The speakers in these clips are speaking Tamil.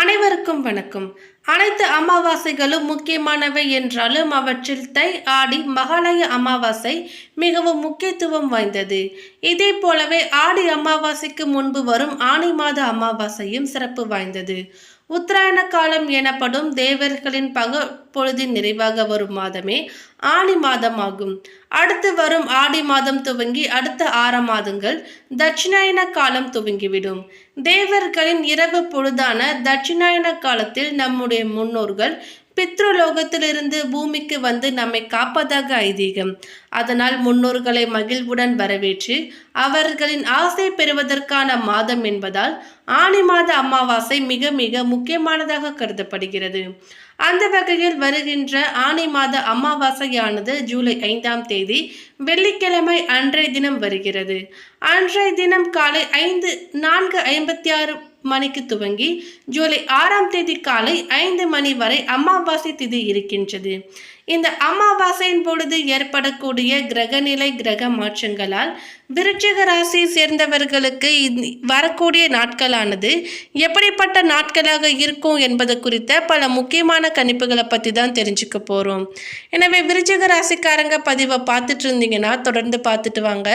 அனைவருக்கும் வணக்கம். அனைத்து அமாவாசைகளும் முக்கியமானவை என்றாலும் அவற்றில் தை ஆடி மகாலய அமாவாசை மிகவும் முக்கியத்துவம் வாய்ந்தது. இதே போலவே ஆடி அமாவாசைக்கு முன்பு வரும் ஆணி மாத அமாவாசையும் சிறப்பு வாய்ந்தது. உத்தராயண காலம் எனப்படும் தேவர்களின் பக பொழுதின் நிறைவாக வரும் மாதமே ஆணி மாதம் ஆகும் அடுத்து வரும் ஆடி மாதம் துவங்கி அடுத்த ஆறு மாதங்கள் தட்சிணாயன காலம் துவங்கிவிடும். தேவர்களின் இரவு பொழுதான தட்சிணாயன காலத்தில் நம்முடைய முன்னோர்கள் பித்ருலோகத்திலிருந்து பூமிக்கு வந்து நம்மை காப்பதாக ஐதீகம். அதனால் முன்னோர்களை மகிழ்வுடன் வரவேற்று அவர்களின் ஆசை பெறுவதற்கான மாதம் என்பதால் ஆணி மாத அமாவாசை மிக மிக முக்கியமானதாக கருதப்படுகிறது. அந்த வகையில் வருகின்ற ஆணி மாத அமாவாசையானது ஜூலை ஐந்தாம் தேதி வெள்ளிக்கிழமை அன்றைய தினம் வருகிறது. அன்றைய தினம் காலை ஐந்து நான்கு ஐம்பத்தி ஆறு மணிக்கு துவங்கி ஜூலை ஆறாம் தேதி காலை ஐந்து மணி வரை அமாவாசை திதி இருக்கின்றது. இந்த அமாவாசையின் பொழுது ஏற்படக்கூடிய கிரகநிலை கிரக மாற்றங்களால் விருச்சிக ராசியை சேர்ந்தவர்களுக்கு வரக்கூடிய நாட்களானது எப்படிப்பட்ட நாட்களாக இருக்கும் என்பது குறித்த பல முக்கியமான கணிப்புகளை பற்றி தான் தெரிஞ்சுக்க போகிறோம் எனவே விருச்சிக ராசிக்காரங்க பதிவை பார்த்துட்டு இருந்தீங்கன்னா தொடர்ந்து பார்த்துட்டு வாங்க.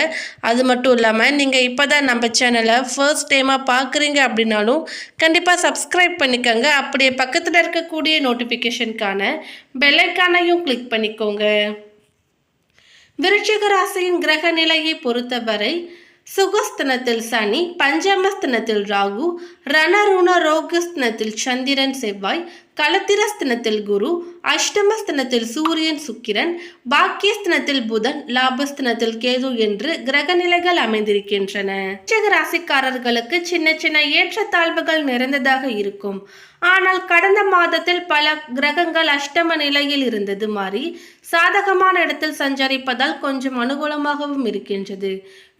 அது மட்டும் இல்லாமல் நீங்கள் இப்போ தான் நம்ம சேனலை ஃபர்ஸ்ட் டைமாக பார்க்குறீங்க அப்படின்னாலும் கண்டிப்பாக சப்ஸ்கிரைப் பண்ணிக்கோங்க. அப்படியே பக்கத்தில் இருக்கக்கூடிய நோட்டிஃபிகேஷனுக்கான பெல்லைக்கானையும் கிளிக் பண்ணிக்கோங்க. விருச்சிக ராசியின் கிரக நிலையை பொறுத்தவரை சுகஸ்தனத்தில் சனி பஞ்சமஸ்தனத்தில் ராகு ரணருண ரோகஸ்தனத்தில் சந்திரன் செவ்வாய் கலத்திரஸ்தனத்தில் குரு அஷ்டமஸ்தனத்தில் சூரியன் சுக்கிரன் பாக்கியஸ்தனத்தில் புதன் லாபஸ்தனத்தில் கேது என்று கிரக நிலைகள் அமைந்திருக்கின்றன. ராசிக்காரர்களுக்கு சின்ன சின்ன ஏற்றத்தாழ்வுகள் நிறைந்ததாக இருக்கும். ஆனால் கடந்த மாதத்தில் பல கிரகங்கள் அஷ்டம நிலையில் இருந்தது மாறி சாதகமான இடத்தில் சஞ்சரிப்பதால் கொஞ்சம் அனுகூலமாகவும் இருக்கின்றது.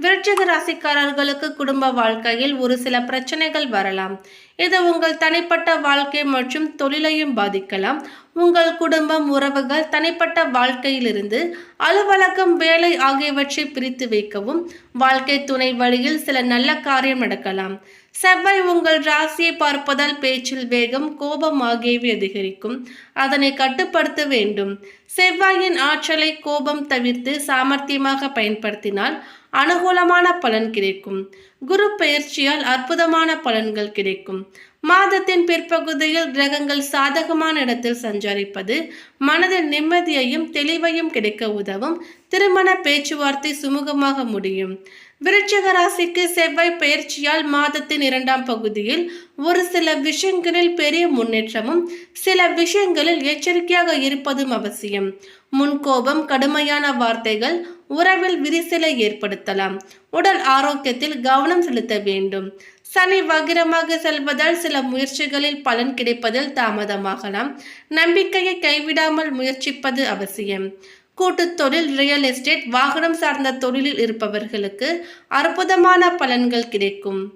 விருச்சிக ராசிக்காரர்களுக்கு குடும்ப வாழ்க்கையில் ஒரு சில பிரச்சனைகள் வரலாம். இது உங்கள் தனிப்பட்ட வாழ்க்கை மற்றும் தொழிலையும் பாதிக்கலாம். உங்கள் குடும்பம் உறவுகள் தனிப்பட்ட வாழ்க்கையிலிருந்து அலுவலகம் வேலை ஆகியவற்றை பிரித்து வைக்கவும். வாழ்க்கை துணை வழியில் சில நல்ல காரியம் நடக்கலாம். செவ்வாய் உங்கள் ராசியை பார்ப்பதால் பேச்சில் வேகம் கோபம் ஆகியவை அதிகரிக்கும். அதனை கட்டுப்படுத்த வேண்டும். செவ்வாயின் ஆற்றலை கோபம் தவிர்த்து சாமர்த்தியமாக பயன்படுத்தினால் அனுகூலமான பலன் கிடைக்கும். குரு பயிற்சியால் அற்புதமான பலன்கள் கிடைக்கும். மாதத்தின் பிற்பகுதியில் கிரகங்கள் சாதகமான இடத்தில் சஞ்சரிப்பது மனதில் நிம்மதியையும் தெளிவையும் கிடைக்க உதவும். திருமண பேச்சுவார்த்தை சுமூகமாக முடியும். விருச்சிக ராசிக்கு செவ்வாய் பயிற்சியால் மாதத்தின் இரண்டாம் பகுதியில் ஒரு சில விஷயங்களில் பெரிய முன்னேற்றமும் சில விஷயங்களில் எச்சரிக்கையாக இருப்பதும் அவசியம். முன்கோபம் கடுமையான வார்த்தைகள் உறவில் விரிசலை ஏற்படுத்தலாம். உடல் ஆரோக்கியத்தில் கவனம் செலுத்த வேண்டும். சனி வக்கிரமாக செல்வதால் சில முயற்சிகளில் பலன் கிடைப்பதில் தாமதமாகலாம். நம்பிக்கையை கைவிடாமல் முயற்சிப்பது அவசியம். கூட்டுத் தொழில் ரியல் எஸ்டேட் வாகனம் சார்ந்த தொழிலில் இருப்பவர்களுக்கு அற்புதமான பலன்கள் கிடைக்கும்.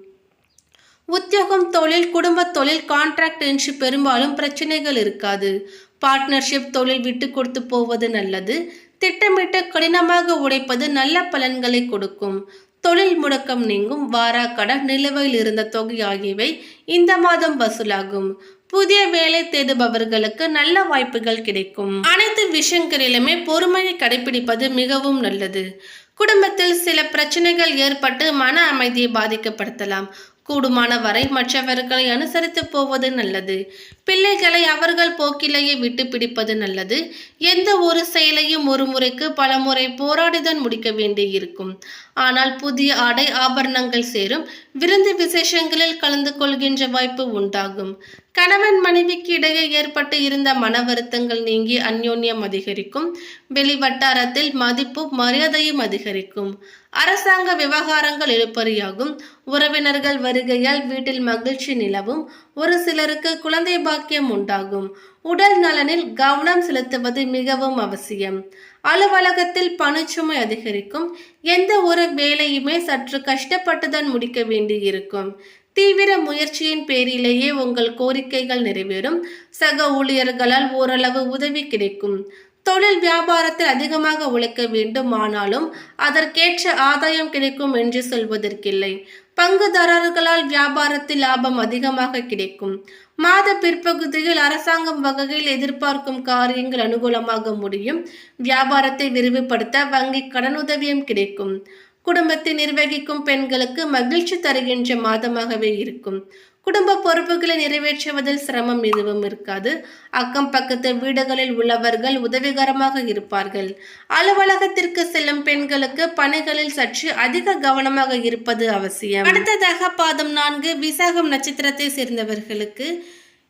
உத்தியோகம் தொழில் குடும்ப தொழில் கான்ட்ராக்ட் என்று பெரும்பாலும் பிரச்சனைகள் இருக்காது. பார்ட்னர்ஷிப் தொழில் விட்டு கொடுத்து போவது நல்லது. திட்டமிட்டு கடினமாக உடைப்பது நல்ல பலன்களை கொடுக்கும். தொழில் முடக்கம் நீங்கும். வாராக்கடன் நிலுவையில் இருந்த தொகை ஆகியவை இந்த மாதம் வசூலாகும். புதிய வேலை தேடுபவர்களுக்கு நல்ல வாய்ப்புகள் கிடைக்கும். அனைத்து விஷயங்களிலுமே பொறுமையை கடைபிடிப்பது மிகவும் நல்லது. குடும்பத்தில் சில பிரச்சனைகள் ஏற்பட்டு மன அமைதியை பாதிக்கப்படுத்தலாம். கூடுமான வரை மற்றவர்களை அனுசரித்து போவது நல்லது. பிள்ளைகளை அவர்கள் போக்கிலேயே விட்டு பிடிப்பது நல்லது. எந்த ஒரு செயலையும் ஒரு முறைக்கு பல முறை போராடிதான் முடிக்க வேண்டியிருக்கும். ஆனால் புதிய ஆடை ஆபரணங்கள் சேரும். விருந்து விசேஷங்களில் கலந்து கொள்கின்ற வாய்ப்பு உண்டாகும். கணவன் மனைவிக்கு இடையே ஏற்பட்டு இருந்த மன வருத்தங்கள் நீங்கி அந்யோன்யம் அதிகரிக்கும். வெளி வட்டாரத்தில் மதிப்பும் மரியாதையும் அதிகரிக்கும். அரசாங்க விவகாரங்கள் எழுப்பறியாகும். உறவினர்கள் வருகையால் வீட்டில் மகிழ்ச்சி நிலவும். ஒரு சிலருக்கு குழந்தை பாக்கியம் உண்டாகும். உடல் நலனில் கவனம் செலுத்துவது மிகவும் அவசியம். அலுவலகத்தில் பணிச்சுமை அதிகரிக்கும். எந்த ஒரு வேலையுமே சற்று கஷ்டப்பட்டுதான் முடிக்க வேண்டியிருக்கும். தீவிர முயற்சியின் பேரிலேயே உங்கள் கோரிக்கைகள் நிறைவேறும். சக ஊழியர்களால் ஓரளவு உதவி கிடைக்கும். தொழில் வியாபாரத்தில் அதிகமாக உழைக்க வேண்டும் ஆனாலும் அதற்கேற்ற ஆதாயம் கிடைக்கும் என்று சொல்வதற்கில்லை. பங்குதாரர்களால் வியாபாரத்தில் லாபம் அதிகமாக கிடைக்கும். மாத பிற்பகுதியில் அரசாங்கம் வகையில் எதிர்பார்க்கும் காரியங்கள் அனுகூலமாக முடியும். வியாபாரத்தை விரிவுபடுத்த வங்கி கடனுதவியும் கிடைக்கும். குடும்பத்தை நிர்வகிக்கும் பெண்களுக்கு மகிழ்ச்சி தருகின்ற மாதமாகவே இருக்கும். குடும்ப பொறுப்புகளை நிறைவேற்றுவதில் சிரமம் எதுவும் இருக்காது. அக்கம் பக்கத்து வீடுகளில் உள்ளவர்கள் உதவிகரமாக இருப்பார்கள். அலுவலகத்திற்கு செல்லும் பெண்களுக்கு பணிகளில் சற்று அதிக கவனமாக இருப்பது அவசியம். அடுத்ததாக பாதம் நான்கு விசாகம் நட்சத்திரத்தை சேர்ந்தவர்களுக்கு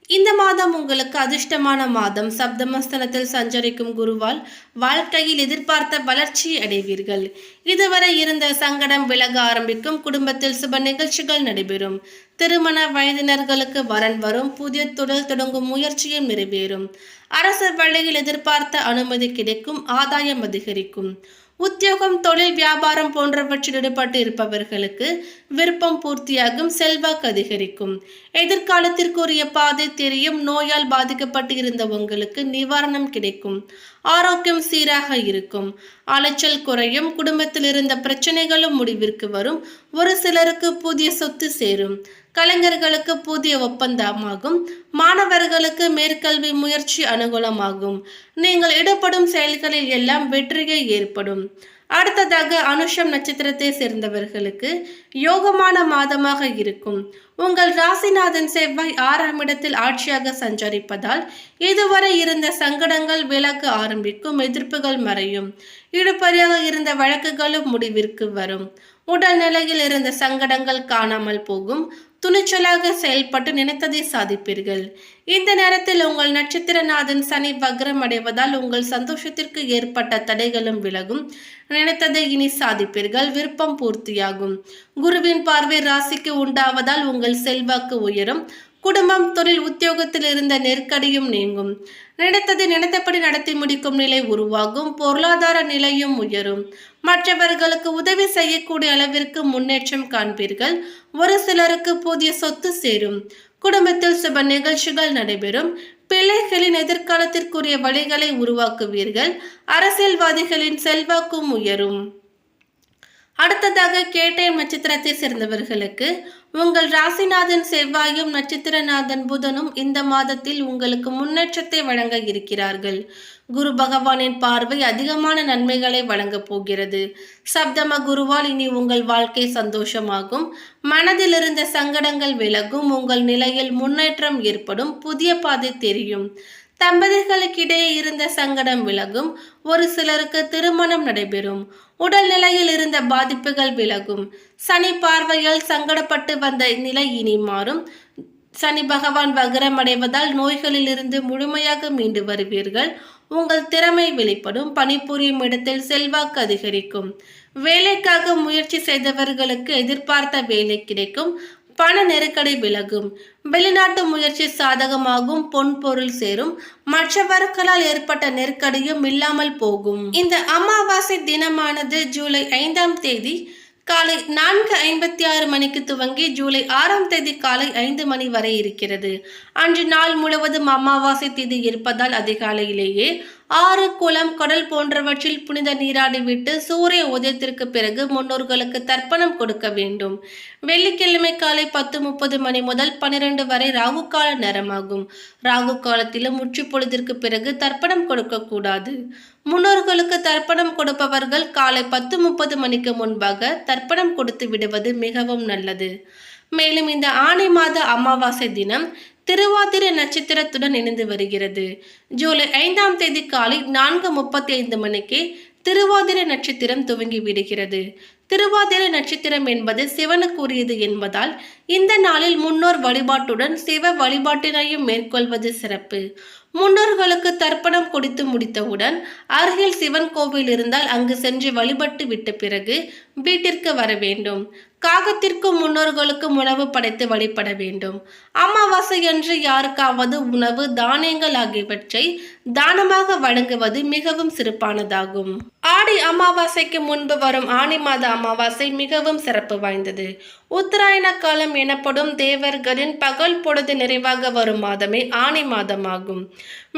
இந்த மாதம் உங்களுக்கு அதிர்ஷ்டமான மாதம். சப்தமஸ்தனத்தில் சஞ்சரிக்கும் குருவால் வாழ்க்கையில் எதிர்பார்த்த வளர்ச்சி அடைவீர்கள். இதுவரை இருந்த சங்கடம் விலக ஆரம்பிக்கும். குடும்பத்தில் சுப நிகழ்ச்சிகள் நடைபெறும். திருமண வயதினர்களுக்கு வரன் வரும். புதிய தொழில் தொடங்கும் முயற்சியும் நிறைவேறும். அரசு வழியில் எதிர்பார்த்த அனுமதி கிடைக்கும். ஆதாயம் அதிகரிக்கும். உத்தியோகம் தொழில் வியாபாரம் போன்றவற்றில் ஈடுபட்டு இருப்பவர்களுக்கு விருப்பம் பூர்த்தியாகும் செல்வாக்கு அதிகரிக்கும். எதிர்காலத்திற்குரிய பாதை தெரியும் நோயால் பாதிக்கப்பட்டு இருந்த உங்களுக்கு நிவாரணம் கிடைக்கும். ஆரோக்கியம் சீராக இருக்கும். அலைச்சல் குறையும். குடும்பத்தில் இருந்த பிரச்சனைகளும் முடிவிற்கு வரும். ஒரு சிலருக்கு புதிய சொத்து சேரும். கலைஞர்களுக்கு புதிய ஒப்பந்தமாகும். மாணவர்களுக்கு மேற்கல்வி முயற்சி அனுகூலமாகும். நீங்கள் ஈடுபடும் செயல்களில் எல்லாம் வெற்றியை ஏற்படும். அடுத்ததாக அனுஷம் நட்சத்திரத்தை சேர்ந்தவர்களுக்கு யோகமான மாதமாக இருக்கும். உங்கள் ராசிநாதன் செவ்வாய் ஆறாம் இடத்தில் ஆட்சியாக சஞ்சரிப்பதால் இதுவரை இருந்த சங்கடங்கள் விலக ஆரம்பிக்கும் எதிர்ப்புகள் மறையும். இழுபறியாக இருந்த வழக்குகளும் முடிவிற்கு வரும். உடல் நிலையில் இருந்த சங்கடங்கள் காணாமல் போகும். துணிச்சலாக செயல்பட்டு நினைத்ததை சாதிப்பீர்கள். இந்த நேரத்தில் உங்கள் நட்சத்திரநாதன் சனி வக்ரம் அடைவதால் உங்கள் சந்தோஷத்திற்கு ஏற்பட்ட தடைகளும் விலகும். நினைத்ததை இனி சாதிப்பீர்கள். விருப்பம் பூர்த்தியாகும். குருவின் பார்வை ராசிக்கு உண்டாவதால் உங்கள் செல்வாக்கு உயரும். குடும்பம் தொழில் உத்தியோகத்தில் இருந்த நெருக்கடியும் நீங்கும். நினைத்தது நினைத்தபடி நடத்தி முடிக்கும் நிலை உருவாகும். பொருளாதார நிலையும் உயரும். மற்றவர்களுக்கு உதவி செய்யக்கூடிய அளவிற்கு முன்னேற்றம் காண்பீர்கள். ஒரு சிலருக்கு புதிய சொத்து சேரும். குடும்பத்தில் சுப நிகழ்ச்சிகள் நடைபெறும். பிள்ளைகளின் எதிர்காலத்திற்குரிய வழிகளை உருவாக்குவீர்கள். அரசியல்வாதிகளின் செல்வாக்கும் உயரும். அடுத்ததாக கேட்டை நட்சத்திரத்தை சேர்ந்தவர்களுக்கு உங்கள் ராசிநாதன் செவ்வாயும் நட்சத்திரநாதன் புதனும் இந்த மாதத்தில் உங்களுக்கு முன்னேற்றத்தை வழங்க இருக்கிறார்கள். குரு பகவானின் பார்வை அதிகமான நன்மைகளை வழங்கப் போகிறது. சப்தம குருவால் இனி உங்கள் வாழ்க்கை சந்தோஷமாகும். மனதில் இருந்த சங்கடங்கள் விலகும். உங்கள் நிலையில் முன்னேற்றம் ஏற்படும். புதிய பாதை தெரியும். தம்பதிகளுக்கிடையே இருந்த சங்கடம் விலகும் ஒரு சிலருக்கு திருமணம் நடைபெறும். உடல் நிலையில் இருந்த பாதிப்புகள் விலகும். சனி பார்வையால் சங்கடப்பட்டு வந்த நிலை இனி மாறும். சனி பகவான் வக்ரம் அடைவதால் நோய்களில் இருந்து முழுமையாக மீண்டு வருவீர்கள். உங்கள் திறமை வெளிப்படும். பணிபுரியும் இடத்தில் செல்வாக்கு அதிகரிக்கும். வேலைக்காக முயற்சி செய்தவர்களுக்கு எதிர்பார்த்த வேலை கிடைக்கும். பண நெருக்கடி விலகும். வெளிநாட்டு முயற்சி சாதகமாகும் பொன் பொருள் சேரும். மற்றவர்களால் ஏற்பட்ட நெருக்கடியும் இல்லாமல் போகும். இந்த அமாவாசை தினமானது ஜூலை ஐந்தாம் தேதி காலை நான்கு ஐம்பத்தி ஆறு மணிக்கு துவங்கி ஜூலை ஆறாம் தேதி காலை ஐந்து மணி வரை இருக்கிறது. அன்று நாள் முழுவதும் அமாவாசை தேதி இருப்பதால் அதிகாலையிலேயே ஆறு குளம் கடல் போன்றவற்றில் புனித நீராடிவிட்டு சூரிய உதயத்திற்கு பிறகு முன்னோர்களுக்கு தர்ப்பணம் கொடுக்க வேண்டும். வெள்ளிக்கிழமை காலை பத்து முப்பது மணி முதல் பனிரெண்டு வரை ராகு கால நேரமாகும். ராகு காலத்திலும் முற்று பொழுதிற்கு பிறகு தர்ப்பணம் கொடுக்கக்கூடாது முன்னோர்களுக்கு தர்ப்பணம் கொடுப்பவர்கள் காலை பத்து முப்பது மணிக்கு முன்பாக தர்ப்பணம் கொடுத்து விடுவது மிகவும் நல்லது. மேலும் இந்த ஆணி மாத அமாவாசை தினம் திருவாதிர நட்சத்திரத்துடன் இணைந்து வருகிறது. ஜூலை ஐந்தாம் தேதி காலை நான்கு முப்பத்தி ஐந்து மணிக்கு திருவாதிர நட்சத்திரம் துவங்கி விடுகிறது. திருவாதிரை நட்சத்திரம் என்பது சிவனுக்குரியது என்பதால் இந்த நாளில் முன்னோர் வழிபாட்டுடன் சிவ வழிபாட்டினையும் மேற்கொள்வது சிறப்பு. முன்னோர்களுக்கு தர்ப்பணம் கொடுத்து முடித்தவுடன் அருகில் சிவன் கோவில் இருந்தால் அங்கு சென்று வழிபட்டு விட்ட பிறகு வீட்டிற்கு வர வேண்டும். காகத்திற்கும் முன்னோர்களுக்கும் உணவு படைத்து வழிபட வேண்டும். அமாவாசை என்று யாருக்காவது உணவு தானியங்கள் ஆகியவற்றை தானமாக வழங்குவது மிகவும் சிறப்பானதாகும். ஆடி அமாவாசைக்கு முன்பு வரும் ஆனி மாத அமாவாசை மிகவும் சிறப்பு வாய்ந்தது. உத்தராயண காலம் எனப்படும் தேவர்களின் பகல் பொழுது நிறைவாக வரும் மாதமே ஆனி மாதமாகும்.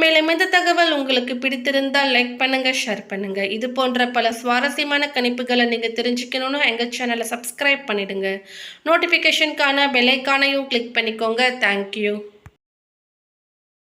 மேலும் இந்த தகவல் உங்களுக்கு பிடித்திருந்தால் லைக் பண்ணுங்க ஷேர் பண்ணுங்க. இது போன்ற பல சுவாரஸ்யமான கணிப்புகளை நீங்க தெரிஞ்சுக்கணும்னு எங்க சேனலை சப்ஸ்கிரைப் பண்ணிடுங்க. நோட்டிஃபிகேஷனுக்கான பெல்லைக்கானையும் கிளிக் பண்ணிக்கோங்க. தேங்க்யூ